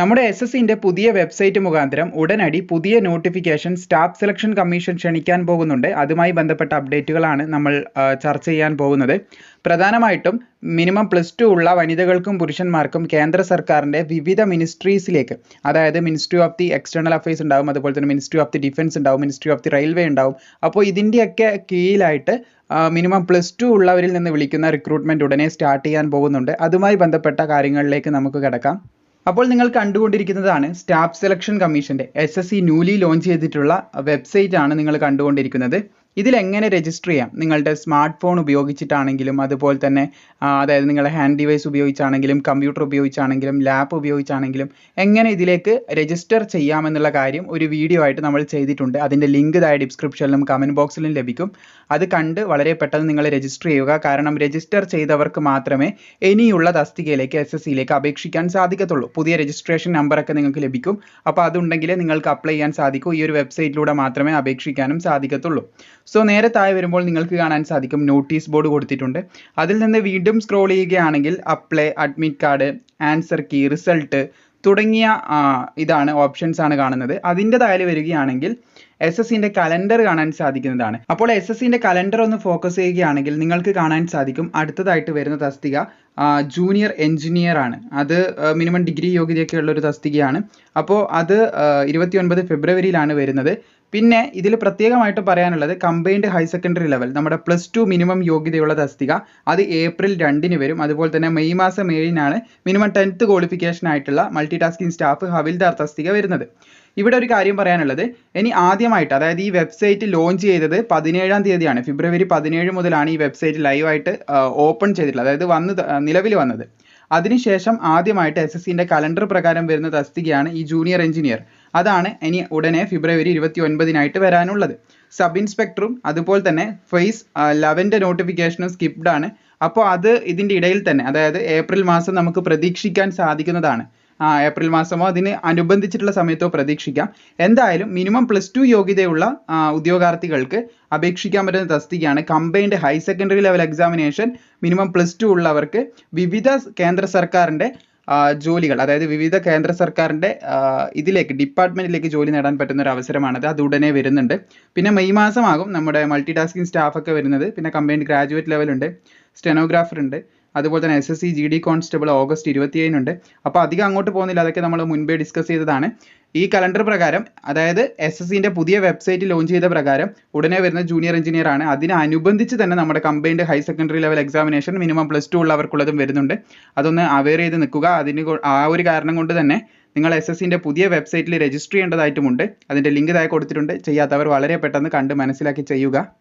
നമ്മുടെ S S സിന്റെ പുതിയ വെബ്സൈറ്റ് മുഖാന്തരം ഉടനടി പുതിയ നോട്ടിഫിക്കേഷൻ സ്റ്റാഫ് സെലക്ഷൻ കമ്മീഷൻ ക്ഷണിക്കാൻ പോകുന്നുണ്ട്. അതുമായി ബന്ധപ്പെട്ട അപ്ഡേറ്റുകളാണ് നമ്മൾ ചർച്ച ചെയ്യാൻ പോകുന്നത്. പ്രധാനമായിട്ടും മിനിമം പ്ലസ് ടു ഉള്ള വനിതകൾക്കും പുരുഷന്മാർക്കും കേന്ദ്ര സർക്കാരിന്റെ വിവിധ മിനിസ്ട്രീസിലേക്ക് അതായത് ministry of the external affairs ഉണ്ടാവും അതുപോലെ തന്നെ മിനിസ്ട്രി ഓഫ് ദി ഡിഫൻസ് ഉണ്ടാവും മിനിസ്ട്രി ഓഫ് ദി റെയിൽവേ ഉണ്ടാവും. അപ്പോൾ ഇതിന്റെയൊക്കെ കീഴിലായിട്ട് മിനിമം പ്ലസ് ടു ഉള്ളവരിൽ നിന്ന് വിളിക്കുന്ന റിക്രൂട്ട്മെന്റ് ഉടനെ സ്റ്റാർട്ട് ചെയ്യാൻ പോകുന്നുണ്ട്. അതുമായി ബന്ധപ്പെട്ട കാര്യങ്ങളിലേക്ക് നമുക്ക് കിടക്കാം. അപ്പോൾ നിങ്ങൾ കണ്ടുകൊണ്ടിരിക്കുന്നതാണ് സ്റ്റാഫ് സെലക്ഷൻ കമ്മീഷന്റെ S S C newly launch ചെയ്തിട്ടുള്ള വെബ്സൈറ്റ് ആണ് നിങ്ങൾ കണ്ടുകൊണ്ടിരിക്കുന്നത്. ഇതിൽ എങ്ങനെ രജിസ്റ്റർ ചെയ്യാം? നിങ്ങളുടെ സ്മാർട്ട് ഫോൺ ഉപയോഗിച്ചിട്ടാണെങ്കിലും അതുപോലെ തന്നെ അതായത് നിങ്ങളുടെ ഹാൻഡ് ഡിവൈസ് ഉപയോഗിച്ചാണെങ്കിലും കമ്പ്യൂട്ടർ ഉപയോഗിച്ചാണെങ്കിലും ലാപ്പ് ഉപയോഗിച്ചാണെങ്കിലും എങ്ങനെ ഇതിലേക്ക് രജിസ്റ്റർ ചെയ്യാമെന്നുള്ള കാര്യം ഒരു വീഡിയോ ആയിട്ട് നമ്മൾ ചെയ്തിട്ടുണ്ട്. അതിന്റെ ലിങ്ക് ഇതായ ഡിസ്ക്രിപ്ഷനിലും കമന്റ് ബോക്സിലും ലഭിക്കും. അത് കണ്ട് വളരെ പെട്ടെന്ന് നിങ്ങൾ രജിസ്റ്റർ ചെയ്യുക. കാരണം രജിസ്റ്റർ ചെയ്തവർക്ക് മാത്രമേ ഇനിയുള്ള തസ്തികയിലേക്ക് എസ് എസ് സിയിലേക്ക് അപേക്ഷിക്കാൻ സാധിക്കത്തുള്ളൂ. പുതിയ രജിസ്ട്രേഷൻ നമ്പറൊക്കെ നിങ്ങൾക്ക് ലഭിക്കും. അപ്പോൾ അതുണ്ടെങ്കിൽ നിങ്ങൾക്ക് അപ്ലൈ ചെയ്യാൻ സാധിക്കൂ. ഈ ഒരു വെബ്സൈറ്റിലൂടെ മാത്രമേ അപേക്ഷിക്കാനും സാധിക്കത്തുള്ളൂ. സോ നേരെ താഴെ വരുമ്പോൾ നിങ്ങൾക്ക് കാണാൻ സാധിക്കും നോട്ടീസ് ബോർഡ് കൊടുത്തിട്ടുണ്ട്. അതിൽ നിന്ന് വീണ്ടും സ്ക്രോൾ ചെയ്യുകയാണെങ്കിൽ apply admit card answer key result തുടങ്ങിയ ഇതാണ് ഓപ്ഷൻസ് ആണ് കാണുന്നത്. അതിന്റെ താഴെ വരികയാണെങ്കിൽ എസ് എസ് സിന്റെ കലണ്ടർ കാണാൻ സാധിക്കുന്നതാണ്. അപ്പോൾ എസ് എസ് സിന്റെ കലണ്ടർ ഒന്ന് ഫോക്കസ് ചെയ്യുകയാണെങ്കിൽ നിങ്ങൾക്ക് കാണാൻ സാധിക്കും. അടുത്തതായിട്ട് വരുന്ന തസ്തിക ജൂനിയർ എഞ്ചിനീയർ ആണ്. അത് മിനിമം ഡിഗ്രി യോഗ്യതയൊക്കെ ഉള്ള ഒരു തസ്തികയാണ്. അപ്പോൾ അത് ഇരുപത്തി ഒൻപത് ഫെബ്രുവരിയിലാണ് വരുന്നത്. പിന്നെ ഇതിൽ പ്രത്യേകമായിട്ട് പറയാനുള്ളത് കമ്പൈൻഡ് ഹയർ സെക്കൻഡറി ലെവൽ നമ്മുടെ പ്ലസ് ടു മിനിമം യോഗ്യതയുള്ള തസ്തിക അത് ഏപ്രിൽ രണ്ടിന് വരും. അതുപോലെ തന്നെ മെയ് മാസം ഏഴിനാണ് മിനിമം ടെൻത്ത് ക്വാളിഫിക്കേഷൻ ആയിട്ടുള്ള മൾട്ടി ടാസ്കിംഗ് സ്റ്റാഫ് ഹവിൽദാർ തസ്തിക വരുന്നത്. ഇവിടെ ഒരു കാര്യം പറയാനുള്ളത് ഇനി ആദ്യമായിട്ട് അതായത് ഈ വെബ്സൈറ്റ് ലോഞ്ച് ചെയ്തത് പതിനേഴാം തീയതിയാണ്. ഫെബ്രുവരി പതിനേഴ് മുതലാണ് ഈ വെബ്സൈറ്റ് ലൈവായിട്ട് ഓപ്പൺ ചെയ്തിട്ടുള്ളത്. അതായത് വന്ന് നിലവിൽ വന്നത്. അതിനുശേഷം ആദ്യമായിട്ട് എസ് എസ് സിന്റെ കലണ്ടർ പ്രകാരം വരുന്ന തസ്തികയാണ് ഈ ജൂനിയർ എഞ്ചിനീയർ. അതാണ് ഇനി ഉടനെ ഫെബ്രുവരി ഇരുപത്തി ഒൻപതിനായിട്ട് വരാനുള്ളത്. സബ് ഇൻസ്പെക്ടറും അതുപോലെ തന്നെ ഫേസ് ലെവന്റെ നോട്ടിഫിക്കേഷനും സ്കിപ്ഡ് ആണ്. അപ്പോൾ അത് ഇതിന്റെ ഇടയിൽ തന്നെ അതായത് ഏപ്രിൽ മാസം നമുക്ക് പ്രതീക്ഷിക്കാൻ സാധിക്കുന്നതാണ്. ഏപ്രിൽ മാസമോ അതിന് അനുബന്ധിച്ചിട്ടുള്ള സമയത്തോ പ്രതീക്ഷിക്കാം. എന്തായാലും മിനിമം പ്ലസ് ടു യോഗ്യതയുള്ള ഉദ്യോഗാർത്ഥികൾക്ക് അപേക്ഷിക്കാൻ പറ്റുന്ന തസ്തികയാണ് combined higher secondary level examination minimum plus two ഉള്ളവർക്ക് വിവിധ കേന്ദ്ര സർക്കാരിന്റെ ജോലികൾ അതായത് വിവിധ കേന്ദ്ര സർക്കാരിന്റെ ഇതിലേക്ക് ഡിപ്പാർട്ട്മെന്റിലേക്ക് ജോലി നേടാൻ പറ്റുന്ന ഒരു അവസരമാണത്. അത് ഉടനെ വരുന്നുണ്ട്. പിന്നെ മെയ് മാസമാകും നമ്മുടെ മൾട്ടി ടാസ്കിങ് സ്റ്റാഫൊക്കെ വരുന്നത്. പിന്നെ കമ്പൈൻഡ് ഗ്രാജുവേറ്റ് ലെവലുണ്ട് സ്റ്റെനോഗ്രാഫർ ഉണ്ട്. അതുപോലെ തന്നെ S S C G D constable August അപ്പോൾ അധികം അങ്ങോട്ട് പോകുന്നില്ല. അതൊക്കെ നമ്മൾ മുൻപേ ഡിസ്കസ് ചെയ്തതാണ്. ഈ കലണ്ടർ പ്രകാരം അതായത് എസ് എസ് സിന്റെ പുതിയ വെബ്സൈറ്റ് ലോഞ്ച് ചെയ്ത പ്രകാരം ഉടനെ വരുന്ന ജൂനിയർ എഞ്ചിനീയർ ആണ്. അതിനനുബന്ധിച്ച് തന്നെ നമ്മുടെ combined higher secondary level examination minimum plus two ഉള്ളവർക്കുള്ളതും വരുന്നുണ്ട്. അതൊന്ന് അവെയർ ചെയ്ത് നിൽക്കുക. അതിന് ആ ഒരു കാരണം കൊണ്ട് തന്നെ നിങ്ങൾ എസ് സിന്റെ പുതിയ വെബ്സൈറ്റിൽ രജിസ്റ്റർ ചെയ്യേണ്ടതായിട്ടുമുണ്ട്. അതിന്റെ ലിങ്ക് താഴെ കൊടുത്തിട്ടുണ്ട്. ചെയ്യാത്തവർ വളരെ പെട്ടെന്ന് കണ്ട് മനസ്സിലാക്കി ചെയ്യുക.